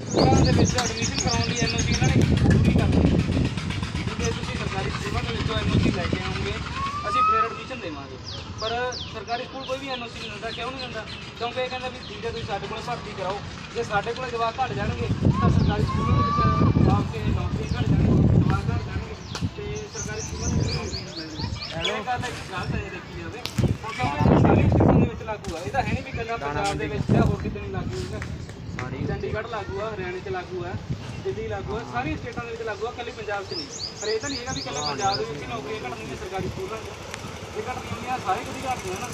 ਸਕੂਲਾਂ ਦੇ ਵਿੱਚ ਐਡਮਿਸ਼ਨ ਕਰਾਉਣ ਲਈ ਐਨਓਸੀ ਇਹਨਾਂ ਨੇ ਜ਼ਰੂਰੀ ਕਰ ਦਿੱਤੀ ਜੇ ਤੁਸੀਂ ਸਰਕਾਰੀ ਸਕੂਲਾਂ ਦੇ ਵਿੱਚੋਂ ਐਨਓਸੀ ਲੈ ਕੇ ਆਉਂਗੇ ਅਸੀਂ ਫਿਰ ਐਡਮਿਸ਼ਨ ਦੇਵਾਂਗੇ। ਪਰ ਸਰਕਾਰੀ ਸਕੂਲ ਕੋਈ ਵੀ ਐਨਓਸੀ ਨਹੀਂ ਦਿੰਦਾ ਕਿਉਂ ਨਹੀਂ ਦਿੰਦਾ? ਕਿਉਂਕਿ ਇਹ ਕਹਿੰਦਾ ਵੀ ਠੀਕ ਹੈ ਤੁਸੀਂ ਸਾਡੇ ਕੋਲ ਭਰਤੀ ਕਰਾਓ। ਜੇ ਸਾਡੇ ਕੋਲ ਜਵਾਬ ਘਟ ਜਾਣਗੇ ਤਾਂ ਸਰਕਾਰੀ ਸਕੂਲਾਂ ਦੇ ਵਿੱਚ ਆ ਕੇ ਨੌਕਰੀ ਘਟ ਜਾਣਗੇ ਜਵਾਬ ਘਟ ਜਾਣਗੇ ਤੇ ਸਰਕਾਰੀ ਸਕੂਲਾਂ ਦੇ ਵਿੱਚ ਨੌਕਰੀ ਨਹੀਂ ਮਿਲਣੀ ਇਹ ਗੱਲ ਗਲਤ ਹੈ ਜੇ ਦੇਖੀ ਜਾਵੇ। ਕਿਉਂਕਿ ਸਾਰੀ ਸਟੇਟਾਂ ਦੇ ਵਿੱਚ ਲਾਗੂ ਆ। ਇਹ ਤਾਂ ਹੈ ਨਹੀਂ ਵੀ ਗੱਲਾਂ ਪੰਜਾਬ ਦੇ ਵਿੱਚ ਜਾਂ ਹੋਰ ਕਿਤੇ ਨਹੀਂ ਲਾਗੂ ਹੋਊਗਾ ਚੰਡੀਗੜ੍ਹ ਲਾਗੂ ਆ ਹਰਿਆਣੇ 'ਚ ਲਾਗੂ ਆ ਦਿੱਲੀ ਲਾਗੂ ਆ ਸਾਰੀਆਂ ਸਟੇਟਾਂ ਦੇ ਵਿੱਚ ਲਾਗੂ ਆ ਕੱਲੀ ਪੰਜਾਬ 'ਚ ਨਹੀਂ। ਪਰ ਇਹ ਤਾਂ ਨਹੀਂ ਹੈਗਾ ਵੀ ਕੱਲੇ ਪੰਜਾਬ ਦੇ ਵਿੱਚ ਹੀ ਨੌਕਰੀਆਂ ਘਟਣਗੀਆਂ ਸਰਕਾਰੀ ਸਕੂਲਾਂ 'ਚ ਇਹ ਘਟਣਗੀਆਂ ਸਾਰੇ ਕਿਤੇ ਘਟਦੀਆਂ ਨਾ।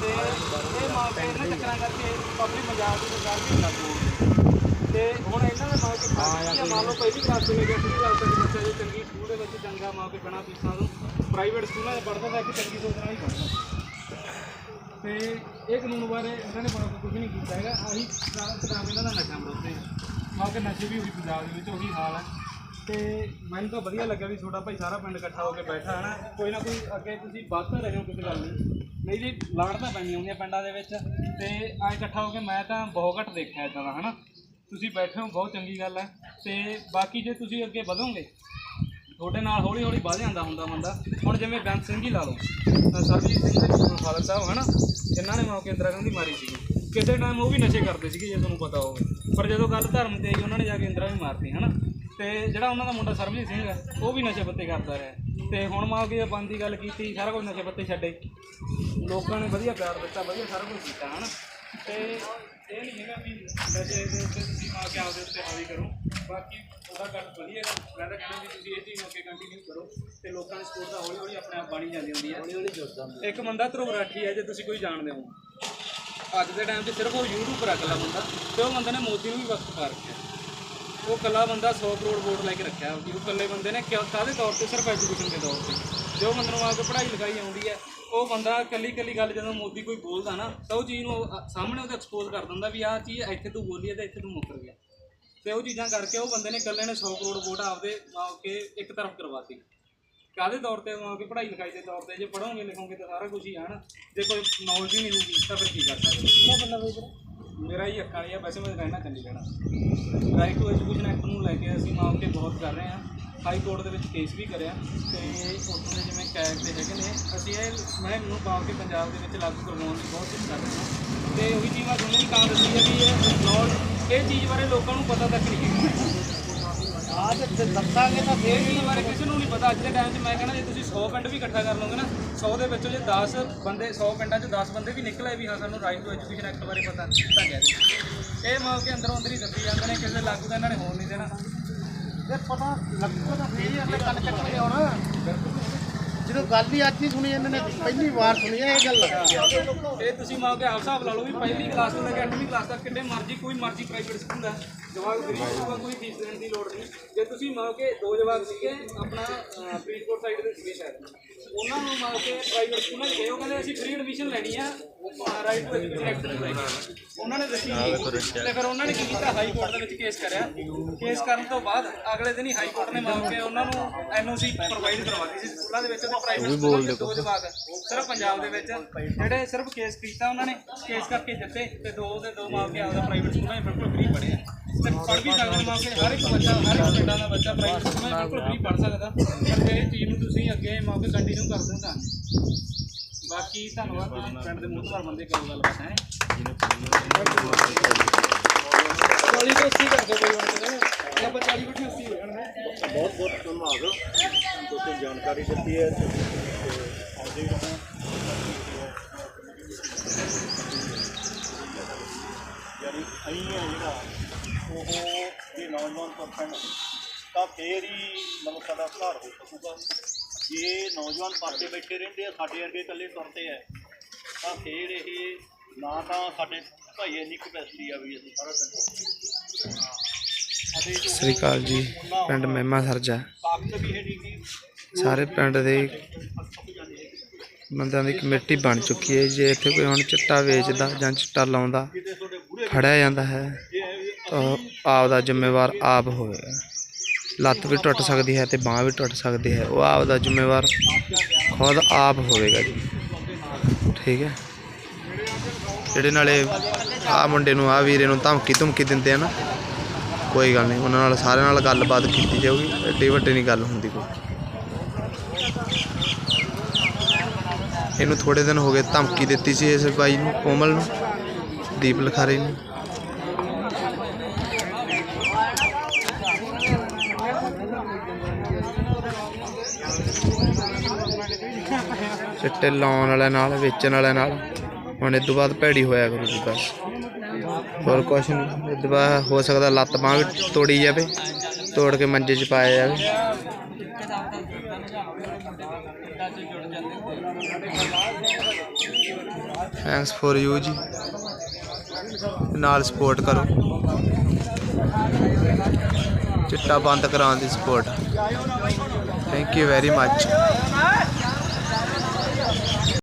ਤੇ ਇਹ ਮਾਂ ਪਿਓ ਇਹਨਾਂ ਚੱਕਰਾਂ ਕਰਕੇ ਪਬਲਿਕ ਪੰਜਾਬ ਦੀ ਸਰਕਾਰ ਵੀ ਲਾਗੂ ਹੋ ਗਈ ਤੇ ਹੁਣ ਇਹਨਾਂ ਦੇ ਮਾਂ ਪਿਓ ਫ਼ਰਕ ਮੰਨ ਲਓ ਪਹਿਲੀ ਕਲਾਸ ਤੋਂ ਲੈ ਕੇ ਅੱਠਵੀਂ ਕਲਾਸ ਤੱਕ ਬੱਚਾ ਜੇ ਚੰਗੀ ਸਕੂਲ ਦੇ ਵਿੱਚ ਚੰਗਾ ਮਾਂ ਪਿਓ ਬਣਾ ਫੀਸਾਂ ਤੋਂ ਪ੍ਰਾਈਵੇਟ ਸਕੂਲਾਂ 'ਚ ਪੜ੍ਹਦਾ ਤਾਂ ਇੱਕ ਚੰਗੀ ਸੋਚ ਨਾਲ ਹੀ ਪੜ੍ਹਦਾ। ਤੇ ਇਹ ਕਾਨੂੰਨ ਬਾਰੇ ਇਹਨਾਂ ਨੇ ਬੜਾ ਕੁਝ ਨਹੀਂ ਕੀਤਾ ਹੈਗਾ। ਆਹੀ ਖਰਾਬ ਇਹਨਾਂ ਦਾ ਨਸ਼ਾ ਮਰੋਤੇ ਮਾਂ ਕੇ ਨਸ਼ੇ ਵੀ ਉਹੀ ਪੰਜਾਬ ਦੇ ਵਿੱਚ, ਉਹੀ ਹਾਲ ਹੈ। ਤੇ ਮੈਨੂੰ ਤਾਂ ਵਧੀਆ ਲੱਗਿਆ ਵੀ ਤੁਹਾਡਾ ਭਾਈ ਸਾਰਾ ਪਿੰਡ ਇਕੱਠਾ ਹੋ ਕੇ ਬੈਠਾ ਹੈ ਨਾ ਕੋਈ ਨਾ ਕੋਈ ਅੱਗੇ ਤੁਸੀਂ ਵੱਧ ਤਾਂ ਰਹੇ ਹੋ ਕਿਸੇ ਗੱਲ ਨਹੀਂ ਨਹੀਂ ਜੀ ਲਾੜ ਤਾਂ ਪੈਂਦੀਆਂ ਹੁੰਦੀਆਂ ਪਿੰਡਾਂ ਦੇ ਵਿੱਚ। ਤੇ ਆ ਇਕੱਠਾ ਹੋ ਕੇ ਮੈਂ ਤਾਂ ਬਹੁਤ ਘੱਟ ਦੇਖਿਆ ਇਦਾਂ ਦਾ, ਹਨਾ? ਤੁਸੀਂ ਬੈਠੇ ਹੋ, ਬਹੁਤ ਚੰਗੀ ਗੱਲ ਹੈ। ਤੇ ਬਾਕੀ ਜੇ ਤੁਸੀਂ ਅੱਗੇ ਵਧੋਗੇ, ਤੁਹਾਡੇ ਨਾਲ ਹੌਲੀ ਹੌਲੀ ਵਧ ਜਾਂਦਾ ਹੁੰਦਾ ਬੰਦਾ। ਹੁਣ ਜਿਵੇਂ ਬੈਂਸ ਸਿੰਘ ਹੀ ਲਾ ਲਓ। ਤਾਂ ਸਰਬਜੀਤ ਸਿੰਘ ਦੇ ਫਾਦਰ ਸਾਹਿਬ, ਹਨਾ? ਜਿਨ੍ਹਾਂ ਨੇ ਮੌਕੇ ਇੰਦਰਾ ਗਾਂਧੀ ਮਾਰੀ ਸੀ ਕਿਸੇ ਟਾਈਮ ਉਹ ਵੀ ਨਸ਼ੇ ਕਰਦੇ ਸੀਗੇ, ਜੇ ਤੁਹਾਨੂੰ ਪਤਾ ਹੋਵੇ। ਪਰ ਜਦੋਂ ਗੱਲ ਧਰਮ ਤੇ ਆਈ, ਉਹਨਾਂ ਨੇ ਜਾ ਕੇ ਇੰਦਰਾ ਵੀ ਮਾਰਤੀ, ਹਨਾ? ਤੇ ਜਿਹੜਾ ਉਹਨਾਂ ਦਾ ਮੁੰਡਾ ਸਰਬਜੀਤ ਸਿੰਘ ਹੈ, ਉਹ ਵੀ ਨਸ਼ੇ ਪੱਤੇ ਕਰਦਾ ਰਿਹਾ। ਤੇ ਹੁਣ ਮਾਂ ਮੌਕੇ ਬੰਦ ਦੀ ਗੱਲ ਕੀਤੀ, ਸਾਰਾ ਕੁਝ ਨਸ਼ੇ ਪੱਤੇ ਛੱਡੇ। ਲੋਕਾਂ ਨੇ ਵਧੀਆ ਪਿਆਰ ਦਿੱਤਾ, ਵਧੀਆ ਸਾਰਾ ਕੁਝ ਕੀਤਾ, ਹਨਾ? ਤੇ ਇਹ ਨਹੀਂ ਹੈਗਾ ਵੀ ਨਸ਼ੇ ਦੇ ਉੱਤੇ ਤੁਸੀਂ ਮਾ ਕੇ ਆਪਦੇ ਉੱਤੇ ਹਾਵੀ ਕਰੋ। ਬਾਕੀ ਉਹਦਾ ਗੱਲ ਵਧੀਆ ਹੈ ਮੈਂ ਤਾਂ ਕਹਿੰਦਾ ਵੀ ਤੁਸੀਂ ਇਹ ਚੀਜ਼ ਨੂੰ ਅੱਗੇ ਕੰਟੀਨਿਊ ਕਰੋ ਤੇ ਲੋਕਾਂ ਦੀ ਸਪੋਰਟ ਦਾ ਹੌਲੀ ਹੌਲੀ ਆਪਣੇ ਆਪ ਬਣੀ ਜਾਂਦੀ ਹੁੰਦੀ ਹੈ। ਹੌਲੀ ਹੌਲੀ ਜੁੜਦਾ ਇੱਕ ਬੰਦਾ ਧਰੁਵ ਰਾਠੀ ਹੈ ਜੇ ਤੁਸੀਂ ਕੋਈ ਜਾਣਦੇ ਹੋ। ਅੱਜ ਦੇ ਟਾਈਮ 'ਚ ਸਿਰਫ ਉਹ YouTube ਪਰ ਅਕਲਾ ਬੰਦਾ ਤੇ ਉਹ ਬੰਦੇ ਨੇ ਮੋਦੀ ਨੂੰ ਵੀ ਵਕਤ ਪਾ ਰੱਖਿਆ। ਉਹ ਕੱਲਾ ਬੰਦਾ 100 ਕਰੋੜ ਵੋਟ ਲੈ ਕੇ ਰੱਖਿਆ ਉਹ ਕੱਲੇ ਬੰਦੇ ਨੇ ਕਿਉਂ ਕਾਹਦੇ ਤੌਰ ਤੇ? ਸਿਰਫ ਐਜੂਕੇਸ਼ਨ ਦੇ ਤੌਰ ਤੇ। ਜੋ ਬੰਦੇ ਨੂੰ ਆ ਕੇ ਪੜ੍ਹਾਈ ਲਿਖਾਈ ਆਉਂਦੀ ਹੈ ਉਹ ਬੰਦਾ ਕੱਲੀ ਕੱਲੀ ਗੱਲ ਜਦੋਂ ਮੋਦੀ ਕੋਈ ਬੋਲਦਾ ਨਾ ਤਾਂ ਉਹ ਚੀਜ਼ ਨੂੰ ਉਹ, ਸਾਹਮਣੇ ਉਹਦੇ ਐਕਸਪੋਜ਼ ਕਰ ਦਿੰਦਾ ਵੀ ਆਹ ਚੀਜ਼ ਇੱਥੇ ਤੂੰ ਬੋਲੀ ਹੈ ਤੇ ਇੱਥੇ ਤੂੰ ਮੁੱਕਰ ਗਿਆ। ਤੇ ਉਹ ਚੀਜ਼ਾਂ ਕਰਕੇ ਉਹ ਬੰਦੇ ਨੇ ਇਕੱਲੇ ਨੇ 100 ਕਰੋੜ ਵੋਟ ਆਪਦੇ ਕੇ ਇੱਕ ਤਰਫ ਕਰਵਾਤੀ ਕਾਹਦੇ ਤੌਰ ਤੇ ਆ ਕੇ ਪੜ੍ਹਾਈ ਲਿਖਾਈ ਦੇ ਤੌਰ ਤੇ ਜੇ ਪੜੋਗੇ ਲਿਖੋਗੇ ਤਾਂ ਸਾਰਾ ਕੁਝ ਹੀ ਆ ਨਾ। ਜੇ ਕੋਈ ਨੌਲੇਜ ਹੀ ਨਹੀਂ ਹੋਊਗੀ ਤਾਂ ਫਿਰ ਕੀ ਕਰ ਸਕਦੇ? ਮੇਰਾ ਹੀ? ਅੱਖਾਂ ਵਾਲੀ ਆ ਵੈਸੇ ਮੈਂ ਰਹਿਣਾ Chandigarh. Right to education act ਨੂੰ ਲੈ ਕੇ ਅਸੀਂ ਮਾਂ ਕੇ ਬਹੁਤ ਕਰ ਰਹੇ ਹਾਂ। ਹਾਈ ਕੋਰਟ ਦੇ ਵਿੱਚ ਕੇਸ ਵੀ ਕਰਿਆ ਤੇ ਉੱਥੋਂ ਦੇ ਜਿਵੇਂ ਕੈਗ ਦੇ ਹੈਗੇ ਨੇ ਅਸੀਂ ਇਹ ਮੈਂ ਨੂੰ ਪਾ ਕੇ ਪੰਜਾਬ ਦੇ ਵਿੱਚ ਲਾਗੂ ਕਰਵਾਉਣ ਦੀ ਬਹੁਤ ਕੋਸ਼ਿਸ਼ ਕਰ ਰਹੇ ਹਾਂ। ਤੇ ਉਹੀ ਚੀਜ਼ ਮੈਂ ਤੁਹਾਨੂੰ ਵੀ ਤਾਂ ਦੱਸੀ ਹੈ ਵੀ ਇਹ ਨੌਲ ਇਹ ਚੀਜ਼ ਬਾਰੇ ਲੋਕਾਂ ਨੂੰ ਪਤਾ ਤੱਕ ਨਹੀਂ ਹੈ ਤੇ ਦੱਸਾਂਗੇ ਤਾਂ ਫੇਰ ਵੀ ਬਾਰੇ ਕਿਸੇ ਨੂੰ ਨਹੀਂ ਪਤਾ। ਅੱਜ ਦੇ ਟਾਈਮ 'ਚ ਮੈਂ ਕਹਿੰਦਾ ਜੇ ਤੁਸੀਂ 100 ਪਿੰਡ ਵੀ ਇਕੱਠਾ ਕਰ ਲਓਗੇ ਨਾ 100 ਦੇ ਵਿੱਚੋਂ ਜੇ 10 ਬੰਦੇ 100 ਪਿੰਡਾਂ 'ਚ 10 ਬੰਦੇ ਵੀ ਨਿਕਲੇ ਵੀ ਹਾਂ ਸਾਨੂੰ ਰਾਈਟ ਟੂ ਐਜੂਕੇਸ਼ਨ ਐਕਟ ਬਾਰੇ ਪਤਾ ਤਾਂ ਦੇ ਇਹ ਮੌਕੇ ਅੰਦਰੋਂ ਅੰਦਰ ਹੀ ਦੱਸੀ ਜਾਂਦੇ ਨੇ ਕਿਸੇ ਲਾਗੂ ਤਾਂ ਇਹਨਾਂ ਨੇ ਹੋਣ ਨਹੀਂ ਦੇਣਾ। ਪਤਾ ਲੱਗੂਗਾ ਤਾਂ ਫੇਰ ਹੀ ਅਗਲੇ ਕੰਨ ਚੱਕਣਗੇ ਹੁਣ। ਜਦੋਂ ਗੱਲ ਹੀ ਅੱਜ ਹੀ ਸੁਣੀ ਇਹਨਾਂ ਨੇ ਪਹਿਲੀ ਵਾਰ ਸੁਣੀ ਹੈ ਇਹ ਗੱਲ। ਇਹ ਤੁਸੀਂ ਮੰਨ ਕੇ ਆਪ ਹਿਸਾਬ ਲਾ ਲਓ ਵੀ ਪਹਿਲੀ ਕਲਾਸ ਤੋਂ ਲੈ ਕੇ 8ਵੀਂ ਕਲਾਸ ਤੱਕ ਕਿੰਨੇ ਮਰਜ਼ੀ ਕੋਈ ਮਰਜ਼ੀ ਪ੍ਰਾਈਵੇਟ ਸਕੂਲ ਹੈ। ਜਵਾਬ ਗਰੀਬ ਹੋਊਗਾ ਕੋਈ ਫੀਸ ਦੇਣ ਦੀ ਲੋੜ ਨਹੀਂ। ਜੇ ਤੁਸੀਂ ਮੰਨ ਕੇ ਦੋ ਜਵਾਬ ਸੀਗੇ ਆਪਣਾ ਫਰੀਦਕੋਟ ਸਾਈਡ ਦੇ ਸੀਗੇ ਸ਼ਾਇਦ। ਉਹਨਾਂ ਨੂੰ ਮੰਨ ਕੇ ਪ੍ਰਾਈਵੇਟ ਸਕੂਲਾਂ 'ਚ ਗਏ ਉਹ ਕਹਿੰਦੇ ਅਸੀਂ ਫ੍ਰੀ ਐਡਮਿਸ਼ਨ ਲੈਣੀ ਆ। ਉਹਨਾਂ ਨੇ ਦੱਸੀ ਨਹੀਂ। ਤੇ ਫਿਰ ਉਹਨਾਂ ਨੇ ਕੀ ਕੀਤਾ? ਹਾਈ ਕੋਰਟ ਦੇ ਵਿੱਚ ਕੇਸ ਕਰਿਆ। ਕੇਸ ਕਰਨ ਤੋਂ ਬਾਅਦ ਅਗਲੇ ਦਿਨ ਹੀ ਹਾਈ ਕੋਰਟ ਨੇ ਮੰਨ ਕੇ ਉਹਨਾਂ ਨੂੰ ਐਨਓਸੀ ਪ੍ਰੋਵਾਈਡ ਕਰਵਾਤੀ ਸੀ। ਸਕੂਲਾਂ ਦੇ ਵਿੱਚ ਤੇ ਪ੍ਰਾਈਵੇਟ ਸਕੂਲਾਂ ਦੇ ਦੋ ਜਵਾਬ ਸਿਰਫ ਪੰਜਾਬ ਦੇ ਵਿੱਚ। ਜਿਹੜੇ ਸਿਰਫ ਕੇਸ ਕੀਤਾ ਉਹਨਾਂ ਨੇ ਕੇਸ ਕਰਕੇ ਦਿੱਤੇ ਤੇ ਦੋ ਦੇ ਦੋ ਆਪਦਾ ਪ੍ਰਾਈਵੇਟ ਸਕੂਲਾਂ 'ਚ ਬਿਲਕੁਲ ਫ੍ਰੀ ਪੜ੍ਹਿਆ ਤੇ ਪੜ੍ਹ ਵੀ ਸਕਦੇ ਮੰਨ ਕੇ ਹਰ ਇੱਕ ਬੱਚਾ ਹਰ ਇੱਕ ਪਿੰਡਾਂ ਦਾ ਬੱਚਾ ਪ੍ਰਾਈਵੇਟ ਸਕੂਲਾਂ 'ਚ ਬਿਲਕੁਲ ਫ੍ਰੀ ਪੜ੍ਹ ਸਕਦਾ। ਪਰ ਜੇ ਇਹ ਚੀਜ਼ ਨੂੰ ਤੁਸੀਂ ਅੱਗੇ ਕੇ ਕੰਟੀਨਿਊ ਕਰਦੇ ਹੋ ਤਾਂ। ਬਾਕੀ ਧੰਨਵਾਦ ਪਿੰਡ ਦੇ ਮੁੱਖਵਾਰ ਬੰਦੇ ਕਰੋ ਗੱਲਬਾਤ ਹੈ। ਚਾਲੀ ਤੋਂ 80 ਕਰਦੇ ਕੋਈ ਬਣ ਕੇ ਇਹ ਆਪਾਂ 40 ਬੈਠੇ 80 ਹੋ ਜਾਣਗੇ ਬਹੁਤ ਬਹੁਤ ਧੰਨਵਾਦ। ਤੁਸੀਂ ਜਾਣਕਾਰੀ ਦਿੱਤੀ ਹੈ। ਤੇ ਆਉਂਦੇ ਰਹੋ ਯਾਨੀ ਅਹੀਂ ਹੈ ਜਿਹੜਾ ਉਹ ਜੇ ਨੌਜਵਾਨ ਪਰਸਨ ਤਾਂ ਫੇਰ ਹੀ ਮਤਲਬ ਸਾਡਾ ਸੁਧਾਰ ਹੋ ਸਕੂਗਾ। ਜੇ ਨੌਜਵਾਨ ਪਾਸੇ ਬੈਠੇ ਰਹਿੰਦੇ ਆ ਸਾਡੇ ਵਰਗੇ ਇਕੱਲੇ ਤੁਰਦੇ ਆ। ਤਾਂ ਫੇਰ ਇਹ ਨਾ ਤਾਂ ਸਾਡੇ ਭਾਈ ਇੰਨੀ ਕਪੈਸਿਟੀ ਆ ਵੀ ਅਸੀਂ ਸਾਰਾ ਦਿਨ ਸਤਿ ਸ੍ਰੀ ਅਕਾਲ ਜੀ ਪਿੰਡ ਮਹਿਮਾ ਸਰਜਾ। ਸਾਰੇ ਪਿੰਡ ਦੇ ਬੰਦਿਆਂ ਦੀ ਕਮੇਟੀ ਬਣ ਚੁੱਕੀ ਹੈ ਜੇ। ਇੱਥੇ ਕੋਈ ਹੁਣ ਚਿੱਟਾ ਵੇਚਦਾ ਜਾਂ ਚਿੱਟਾ ਲਾਉਂਦਾ ਫੜਿਆ ਜਾਂਦਾ ਹੈ ਤਾਂ ਆਪ ਦਾ ਜ਼ਿੰਮੇਵਾਰ ਆਪ ਹੋਵੇਗਾ ਲੱਤ ਵੀ ਟੁੱਟ ਸਕਦੀ ਹੈ ਤੇ ਬਾਹ ਵੀ ਟੁੱਟ ਸਕਦੀ ਹੈ। ਉਹ ਆਪ ਦਾ ਜ਼ਿੰਮੇਵਾਰ ਖੁਦ ਆਪ ਹੋਵੇਗਾ ਜੀ। ਠੀਕ ਹੈ। ਜਿਹੜੇ ਨਾਲੇ ਆ ਮੁੰਡੇ ਨੂੰ, ਆ ਵੀਰੇ ਨੂੰ ਧਮਕੀ ਧਮਕੀ ਦਿੰਦੇ ਆ ਨਾ, ਕੋਈ ਗੱਲ ਨਹੀਂ। ਉਹਨਾਂ ਨਾਲ ਸਾਰਿਆਂ ਨਾਲ ਗੱਲਬਾਤ ਕੀਤੀ ਜਾਊਗੀ। ਐਡੀ ਵੱਡੀ ਨਹੀਂ ਗੱਲ ਹੁੰਦੀ ਕੋਈ। ਇਹਨੂੰ ਥੋੜੇ ਦਿਨ ਹੋ ਗਏ ਧਮਕੀ ਦਿੱਤੀ ਸੀ ਇਸ ਬਾਈ ਨੂੰ, ਕੋਮਲ ਨੂੰ, ਦੀਪ ਲਖਾਰੇ ਨੂੰ। ਚਿੱਟੇ ਲਾਉਣ ਵਾਲਿਆਂ ਨਾਲ, ਵੇਚਣ ਵਾਲਿਆਂ ਨਾਲ। ਹੁਣ ਇਹ ਤੋਂ ਬਾਅਦ ਭੈੜੀ ਹੋਇਆ ਕਰੂਗੀ ਬਸ। ਹੋਰ ਕੁਛ ਨਹੀਂ ਇਹ ਤੋਂ ਬਾਅਦ ਹੋ ਸਕਦਾ ਲੱਤ ਬਾਂਹ ਵੀ ਤੋੜੀ ਜਾਵੇ, ਤੋੜ ਕੇ ਮੰਜੇ 'ਚ ਪਾਇਆ ਜਾਵੇ। ਥੈਂਕਸ ਫॉर ਯੂ ਜੀ। ਨਾਲ ਸਪੋਰਟ ਕਰੋ। ਚਿੱਟਾ ਬੰਦ ਕਰਾਉਣ ਦੀ support thank you very much